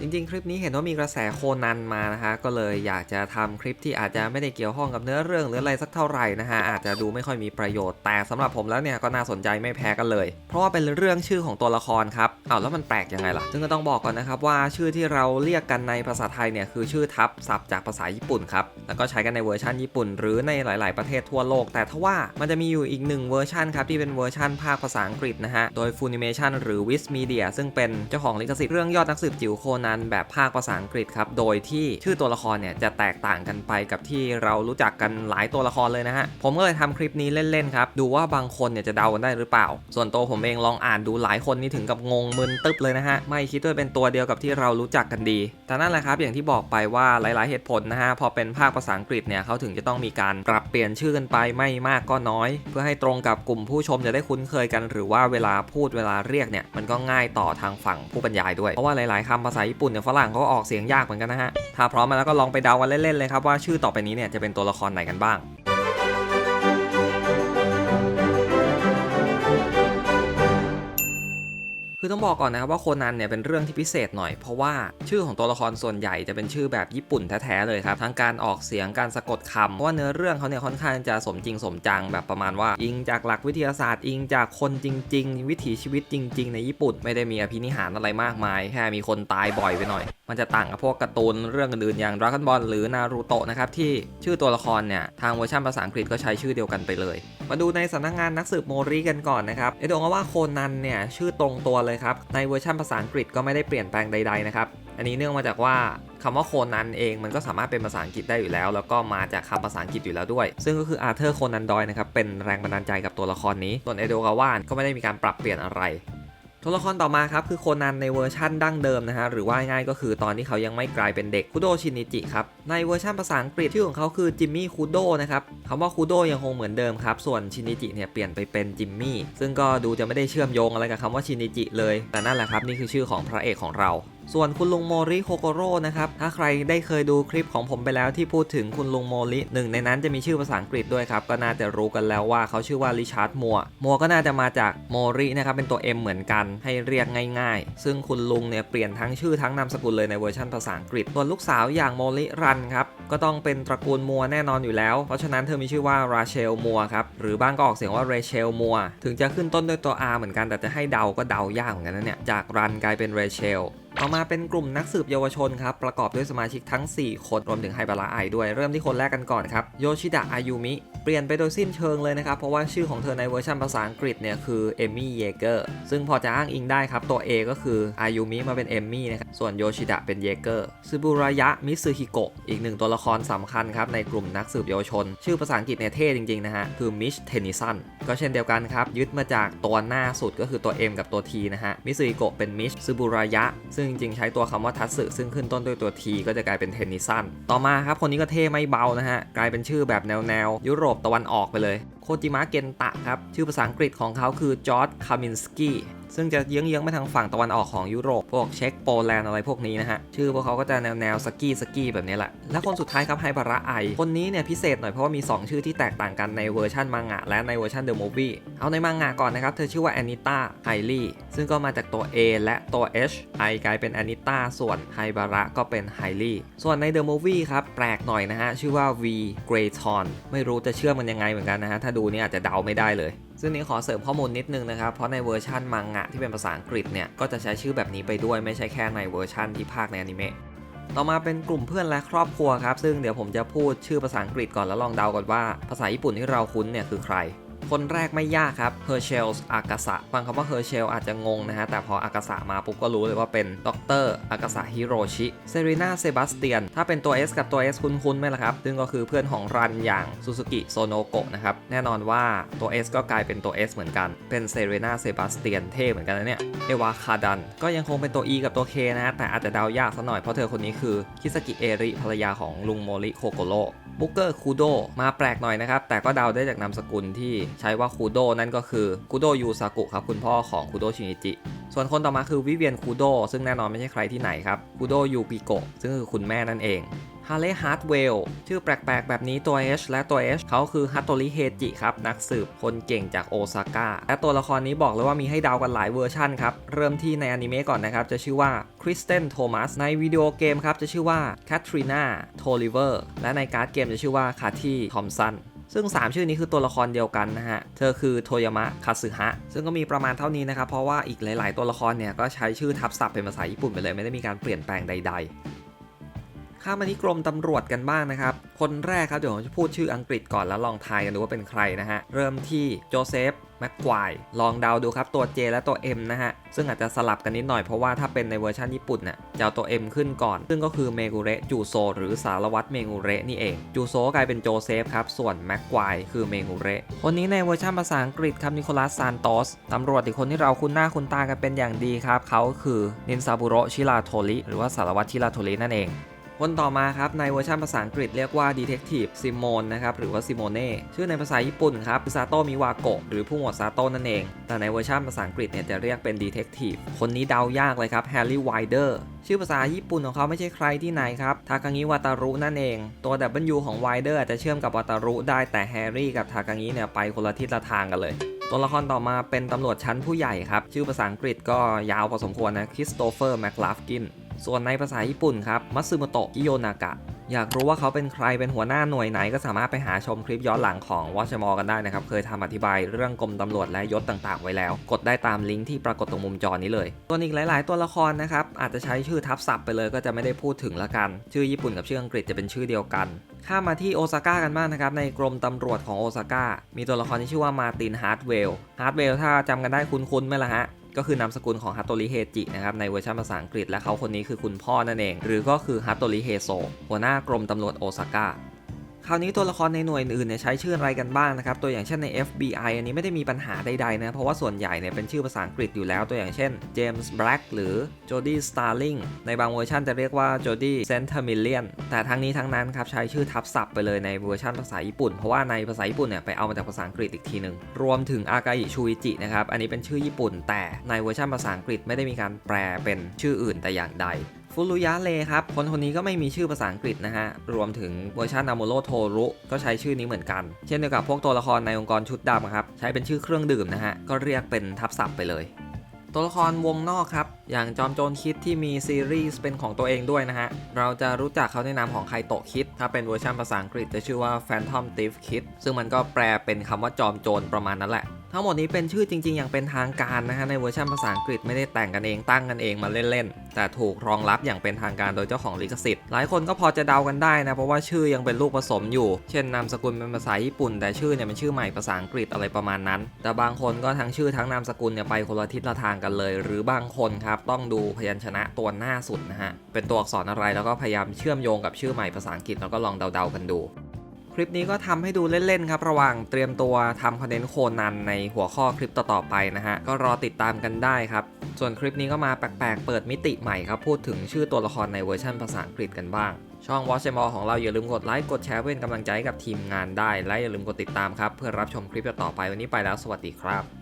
จริงๆ คลิปนี้เห็นว่ามีกระแสโคนันมานะคะก็เลยอยากจะทำคลิปที่อาจจะไม่ได้เกี่ยวข้องกับเนื้อเรื่องหรืออะไรสักเท่าไหร่นะฮะ อาจจะดูไม่ค่อยมีประโยชน์ แต่สำหรับผมแล้วเนี่ยก็น่าสนใจไม่แพ้กันเลย เพราะว่าเป็นเรื่องชื่อของตัวละครครับอ้าวแล้วมันแปลกยังไงล่ะ ซึ่งก็ต้องบอกก่อนนะครับว่าชื่อที่เราเรียกกันในภาษาไทยเนี่ยคือชื่อทับศัพท์จากภาษาญี่ปุ่นครับ แล้วก็ใช้กันในเวอร์ชันญี่ปุ่น หรือในหลาย ๆประเทศทั่วโลก แต่ทว่ามันจะมีอยู่อีกหนึ่งเวอร์ชันครับที่เป็นเวอร์ชันภาคภาษาอังกฤษนะฮะ โดย Funimation หรือ Viz Media ซึ่งเป็นเจ้าของลิขสิทธิ์เรื่องยอดนักสืบจิ๋วโคนันแบบภาคภาษาอังกฤษครับ โดยที่ชื่อตัวละครเนี่ยจะแตกต่างกันไปกับที่เรารู้จักกันหลายตัวละครเลยนะฮะ ผมก็เลยทำคลิปนี้เล่นๆครับ ดูว่าบางคนเนี่ยจะเดากันได้หรือเปล่า ส่วนตัวผมเองลองอ่านดูหลายคนนี่ถึงกับงงมึนตึ๊บเลยนะฮะ ไม่คิดว่าเป็นตัวเดียวกับที่เรารู้จักกันดี แต่นั่นแหละครับอย่างที่บอกไปว่าหลาย ๆเหตุผลนะฮะพอเป็นภาคภาษาอังกฤษเนี่ยเขาถึงจะต้องมีการปรับเปลี่ยนชื่อกันไปไม่มากก็น้อย เพื่อให้ตรงกับกลุ่มผู้ชมจะได้คุ้นเคยกัน หรือว่าเวลาพูดเวลาเรียกเนี่ยมันก็ง่ายต่อทางฝั่งผู้บรรยายด้วยเพราะว่าหลาย ๆคำภาษาญี่่ปุ่นเนี่ยฝรั่งเขาก็ออกเสียงยากเหมือนกันนะฮะ ถ้าพร้อมมาแล้วก็ลองไปเดากันเล่นๆเลยครับว่าชื่อต่อไปนี้เนี่ยจะเป็นตัวละครไหนกันบ้าง คือต้องบอกก่อนนะครับว่าโคนันเนี่ยเป็นเรื่องที่พิเศษหน่อยเพราะว่าชื่อของตัวละครส่วนใหญ่จะเป็นชื่อแบบญี่ปุ่นแท้ๆเลยครับทั้งการออกเสียงการสะกดคำเพราะว่าเนื้อเรื่องเขาเนี่ยค่อนข้างจะสมจริงสมจังแบบประมาณว่า อิงจากหลักวิทยาศาสตร์ อิงจากคนจริง ๆ วิถีชีวิตจริง ๆ ในญี่ปุ่นไม่ได้มีอภินิหารอะไรมากมาย แค่มีคนตายบ่อยไปหน่อย มันจะต่างกับพวกการ์ตูนเรื่องอื่นๆอย่าง Dragon Ball หรือ Naruto นะครับที่ชื่อตัวละครเนี่ยทางเวอร์ชันภาษาอังกฤษก็ใช้ชื่อเดียวกันไปเลย มาดูในสำนักงานนักสืบโมริกันก่อนนะครับเอโดงว่าโคนันเนี่ยชื่อตรงตัวเลยครับ ในเวอร์ชันภาษาอังกฤษก็ไม่ได้เปลี่ยนแปลงใด ๆ นะครับ อันนี้เนื่องมาจากว่าคำว่าโคนันเองมันก็สามารถเป็นภาษาอังกฤษได้อยู่แล้ว แล้วก็มาจากคำภาษาอังกฤษอยู่แล้วด้วย ซึ่งก็คืออาร์เธอร์โคนันดอยนะครับเป็นแรงบันดาลใจกับตัวละครนี้ส่วนเอโดกาวานก็ไม่ได้มีการปรับเปลี่ยนอะไร ตัวละครต่อมาครับคือโคนันในเวอร์ชั่นดั้งเดิมนะฮะหรือว่าง่ายก็คือตอนที่เขายังไม่กลายเป็นเด็กคุโดชินิจิครับในเวอร์ชันภาษาอังกฤษชื่อของเขาคือจิมมี่คุโดนะครับคำว่าคุโดยังคงเหมือนเดิมครับส่วนชินิจิเนี่ยเปลี่ยนไปเป็นจิมมี่ซึ่งก็ดูจะไม่ได้เชื่อมโยงอะไรกับคำว่าชินิจิเลย แต่นั่นแหละครับนี่คือชื่อของพระเอกของเรา ส่วนคุณลุงโมริโคโกโร่นะครับ ถ้าใครได้เคยดูคลิปของผมไปแล้วที่พูดถึงคุณลุงโมริหนึ่งในนั้นจะมีชื่อภาษาอังกฤษด้วยครับ ก็น่าจะรู้กันแล้วว่าเขาชื่อว่าริชาร์ดมัว มัวก็น่าจะมาจากโมรินะครับ เป็นตัว M เหมือนกันให้เรียกง่ายๆ ซึ่งคุณลุงเนี่ยเปลี่ยนทั้งชื่อทั้งนามสกุลเลยในเวอร์ชันภาษาอังกฤษส่วนลูกสาวอย่างโมริรันครับ ก็ต้องเป็นตระกูลมัวแน่นอนอยู่แล้ว เพราะฉะนั้นเธอมีชื่อว่าราเชลมัวครับ หรือบ้างก็ออกเสียงว่าเรเชลมัวถึงจะขึ้นต้นด้วยตัว R เหมือนกัน แต่จะให้เดาก็เดายากเหมือนกันนะเนี่ย จากรันกลายเป็นเรเชลต่อมาเป็นกลุ่มนักสืบเยาวชนครับ ประกอบด้วยสมาชิกทั้ง 4 คนรวมถึงไฮบาระไอด้วยเริ่มที่คนแรกกันก่อนครับโยชิดะอายุมิเปลี่ยนไปโดยสิ้นเชิงเลยนะครับ เพราะว่าชื่อของเธอในเวอร์ชันภาษาอังกฤษเนี่ยคือเอมมี่เยเกอร์ซึ่งพอจะอ้างอิงได้ครับ ตัว A ก็คืออายุมิมาเป็นเอมมี่นะครับส่วนโยชิดะเป็นเยเกอร์ซูบุระยะมิซึฮิโกะอีกหนึ่งตัวละครสำคัญครับในกลุ่มนักสืบเยาวชน ชื่อภาษาอังกฤษเนี่ยเท่จริง ๆ นะฮะ คือมิชเทนนิสันก็เช่นเดียวกันครับ ยึดมาจากตัวหน้าสุดก็คือตัว M กับตัว T นะฮะ มิซุอิโกะเป็นมิชซูบุระยะ ซึ่งจริง ๆ ใช้ตัวคำว่าทัตสึซึ่งขึ้นต้นด้วยตัว T ก็จะกลายเป็นเทนนิสันต่อมาครับคนนี้ก็เท่ไม่เบานะฮะกลายเป็นชื่อแบบแนวแนวๆยุโรปตะวันออกไปเลย จิมะเกนตะครับ ชื่อภาษาอังกฤษของเขาคือจอร์ดคามินสกี้ซึ่งจะเยื้องๆไปทางฝั่งตะวันออกของยุโรป พวกเช็กโปแลนด์อะไรพวกนี้นะฮะ ชื่อพวกเขาก็จะแนวแนวสกี้สกี้แบบนี้แหละ และคนสุดท้ายครับไฮบาระไอ คนนี้เนี่ยพิเศษหน่อยเพราะว่ามี 2 ชื่อที่แตกต่างกันในเวอร์ชันมังงะและในเวอร์ชันเดอะมูฟวี่เอาในมังงะก่อนนะครับ เธอชื่อว่าแอนิต้าไฮลี่ซึ่งก็มาจากตัว A และตัว H I กลายเป็นแอนิต้าส่วนไฮบาระก็เป็นไฮลี่ส่วนในเดอะมูฟวี่ครับแปลกหน่อยนะฮะชื่อว่า V Grayton ไม่รู้จะเชื่อมันยังไงเหมือนกันนะฮะถ้าดูเนี่ยอาจจะเดาไม่ได้เลย ซึ่งนี้ขอเสริมข้อมูลนิดนึงนะครับ เพราะในเวอร์ชันมังงะที่เป็นภาษาอังกฤษเนี่ยก็จะใช้ชื่อแบบนี้ไปด้วยไม่ใช่แค่ในเวอร์ชันที่ภาคในอนิเมะต่อมาเป็นกลุ่มเพื่อนและครอบครัวครับ ซึ่งเดี๋ยวผมจะพูดชื่อภาษาอังกฤษก่อนแล้วลองเดาก่อนว่าภาษาญี่ปุ่นที่เราคุ้นเนี่ยคือใคร คนแรกไม่ยากครับ Hershel อากาศะฟังคำว่า Hershel อาจจะงงนะฮะ แต่พออากาศะมาปุ๊บก็รู้เลยว่าเป็นดรอากาศะฮิโรชิเซรีนาเซบาสเตียนถ้าเป็นตัว S กับตัว S คุ้นๆไหมล่ะครับ ซึ่งก็คือเพื่อนของรันอย่างซูซูกิโซโนโกะนะครับ แน่นอนว่าตัว S ก็กลายเป็นตัว S เหมือนกัน เป็นเซรีนาเซบาสเตียนเท่เหมือนกันนะเนี่ย เอวาคาดัน ก็ยังคงเป็นตัว E กับตัว K นะฮะ แต่อาจจะเดายากสักหน่อย เพราะเธอคนนี้คือคิสกิเอริภรรยาของลุงโมริโคโกโรบุกเกอร์คูโดมาแปลกหน่อยนะครับ แต่ก็เดาได้จากนามสกุลที่ใช้ว่าคูโดนั่นก็คือคูโดยูซากุครับคุณพ่อของคูโดชินิจิส่วนคนต่อมาคือวิเวียนคูโดซึ่งแน่นอนไม่ใช่ใครที่ไหนครับคูโดยูปิโกะซึ่งคือคุณแม่นั่นเองฮาร์เลฮาร์ดเวลชื่อแปลกๆ แบบนี้ตัว H และตัว H เขาคือฮัตโตริเฮจิครับ นักสืบคนเก่งจากโอซาก้าและตัวละครนี้บอกเลยว่ามีให้ดาวกันหลายเวอร์ชันครับ เริ่มที่ในอนิเมะก่อนนะครับ จะชื่อว่าคริสเตนโทมัสในวิดีโอเกมครับ จะชื่อว่าแคทรีนาโทลิเวอร์และในการ์ดเกมจะชื่อว่าคาที่ทอมสัน ซึ่ง 3 ชื่อนี้คือตัวละครเดียวกันนะฮะ เธอคือโทยามะคาสึฮะ ซึ่งก็มีประมาณเท่านี้นะครับ เพราะว่าอีกหลาย ๆ ตัวละครเนี่ยก็ใช้ชื่อทับศัพท์เป็นภาษาญี่ปุ่นไปเลยไม่ได้มีการเปลี่ยนแปลงใด ๆข้ามาที่กรมตำรวจกันบ้างนะครับ คนแรกครับ เดี๋ยวผมจะพูดชื่ออังกฤษก่อนแล้วลองทายกันดูว่าเป็นใครนะฮะ เริ่มที่โจเซฟ แม็กควายลองเดาดูครับตัว J และตัว M นะฮะ ซึ่งอาจจะสลับกันนิดหน่อยเพราะว่าถ้าเป็นในเวอร์ชันญี่ปุ่นน่ะจะเอาตัว M ขึ้นก่อน ซึ่งก็คือเมกุเระจูโซหรือสารวัตรเมกุเระนี่เอง จูโซกลายเป็นโจเซฟครับ ส่วนแม็กควายคือเมกุเระคนนี้ในเวอร์ชันภาษาอังกฤษครับนิโคลัสซานโตสตำรวจอีกคนที่เราคุ้นหน้าคุ้นตากันเป็นอย่างดีครับเขาคือนินซาบุโรชิราโทริหรือว่าสารวัตรชิราโทรินั่นเอง คนต่อมาครับในเวอร์ชันภาษาอังกฤษเรียกว่า Detective Simon นะครับหรือว่า Simone ชื่อในภาษาญี่ปุ่นครับซาโตมิวาโกะหรือผู้หมวดซาโตนั่นเอง แต่ในเวอร์ชันภาษาอังกฤษเนี่ยจะเรียกเป็น Detective คนนี้เดายากเลยครับ Harry Wider ชื่อภาษาญี่ปุ่นของเขาไม่ใช่ใครที่ไหนครับ ทากางิวาตารุนั่นเอง ตัว W ของ Wider อาจจะเชื่อมกับวาตารุได้แต่แฮร์รี่กับทากางิเนี่ยไปคนละทิศละทางกันเลยตัวละครต่อมาเป็นตำรวจชั้นผู้ใหญ่ครับ ชื่อภาษาอังกฤษก็ยาวพอสมควรนะคริสโตเฟอร์แมคลาฟกิน ส่วนในภาษาญี่ปุ่นครับมัตสึโมโตะกิโยนากะอยากรู้ว่าเขาเป็นใครเป็นหัวหน้าหน่วยไหนก็สามารถไปหาชมคลิปย้อนหลังของวอชมอกันได้นะครับ เคยทำอธิบายเรื่องกรมตำรวจและยศต่างๆ ไว้แล้ว กดได้ตามลิงก์ที่ปรากฏตรงมุมจอนี้เลยส่วอีกหลาย ๆ ตัวละครนะครับ อาจจะใช้ชื่อทับศัพท์ไปเลยก็จะไม่ได้พูดถึงละกัน ชื่อญี่ปุ่นกับชื่ออังกฤษจะเป็นชื่อเดียวกัน ข้ามมาที่โอซาก้ากันบ้างนะครับ ในกรมตำรวจของโอซาก้ามีตัวละครที่ชื่อว่ามาตินฮาร์ดเวลฮาร์ดเวลถ้าจำกันได้คุ้นๆไหมล่ะฮะ ก็คือนามสกุลของฮัตโตริเฮจินะครับในเวอร์ชันภาษาอังกฤษและเขาคนนี้คือคุณพ่อนั่นเอง หรือก็คือฮัตโตริเฮโซหัวหน้ากรมตำรวจโอซาก้า คราวนี้ตัวละครในหน่วยอื่นเนี่ยใช้ชื่ออะไรกันบ้างนะครับ ตัวอย่างเช่นใน FBI อันนี้ไม่ได้มีปัญหาใดๆนะ เพราะว่าส่วนใหญ่เนี่ยเป็นชื่อภาษาอังกฤษอยู่แล้ว ตัวอย่างเช่น James Black หรือ Jody Starling ในบางเวอร์ชันจะเรียกว่า Jody Centimillion แต่ทั้งนี้ทั้งนั้นครับใช้ชื่อทับศัพท์ไปเลยในเวอร์ชันภาษาญี่ปุ่น เพราะว่าในภาษาญี่ปุ่นเนี่ยไปเอามาจากภาษาอังกฤษอีกทีหนึ่งรวมถึงอากาอิชูอิจินะครับ อันนี้เป็นชื่อญี่ปุ่น แต่ในเวอร์ชันภาษาอังกฤษไม่ได้มีการแปลเป็นชื่ออื่นแต่อย่างใด ฟุรุยะเลครับ คนคนนี้ก็ไม่มีชื่อภาษาอังกฤษนะฮะ รวมถึงเวอร์ชันนามโรโทรุก็ใช้ชื่อนี้เหมือนกัน เช่นเดียวกับพวกตัวละครในองค์กรชุดดำครับ ใช้เป็นชื่อเครื่องดื่มนะฮะ ก็เรียกเป็นทับศัพท์ไปเลย ตัวละครวงนอกครับ อย่างจอมโจรคิดที่มีซีรีส์เป็นของตัวเองด้วยนะฮะ เราจะรู้จักเขาในนามของไคโตะคิด ถ้าเป็นเวอร์ชันภาษาอังกฤษจะชื่อว่า Phantom Thief Kid ซึ่งมันก็แปลเป็นคำว่าจอมโจรประมาณนั้นแหละ ทั้งหมดนี้เป็นชื่อจริง ๆ อย่างเป็นทางการนะฮะในเวอร์ชันภาษาอังกฤษไม่ได้แต่งกันเองตั้งกันเองมาเล่นๆ แต่ถูกรองรับอย่างเป็นทางการโดยเจ้าของลิขสิทธิ์ หลายคนก็พอจะเดากันได้นะ เพราะว่าชื่อยังเป็นลูกผสมอยู่ เช่นนามสกุลเป็นภาษาญี่ปุ่น แต่ชื่อเนี่ยเป็นชื่อใหม่ภาษาอังกฤษอะไรประมาณนั้น แต่บางคนก็ทั้งชื่อทั้งนามสกุลเนี่ยไปคนละทิศละทางกันเลย หรือบางคนครับต้องดูพยัญชนะตัวหน้าสุดนะฮะเป็นตัวอักษรอะไรแล้วก็พยายามเชื่อมโยงกับชื่อใหม่ภาษาอังกฤษแล้วก็ลองเดาๆกันดู ลิปนี้ก็ทำให้ดูเล่นๆครับ ระหว่างเตรียมตัวทำคอนเทนต์โคนันในหัวข้อคลิปต่อๆไปนะฮะ ก็รอติดตามกันได้ครับ ส่วนคลิปนี้ก็มาแปลกๆ เปิดมิติใหม่ครับ พูดถึงชื่อตัวละครในเวอร์ชันภาษาอังกฤษกันบ้าง ช่อง Watch m o ของเราอย่าลืมกดไลค์กดแชร์เป็นกำลังใจให้กับทีมงานได้ และอย่าลืมกดติดตามครับเพื่อรับชมคลิปต่อไปวันนี้ไปแล้วสวัสดีครับ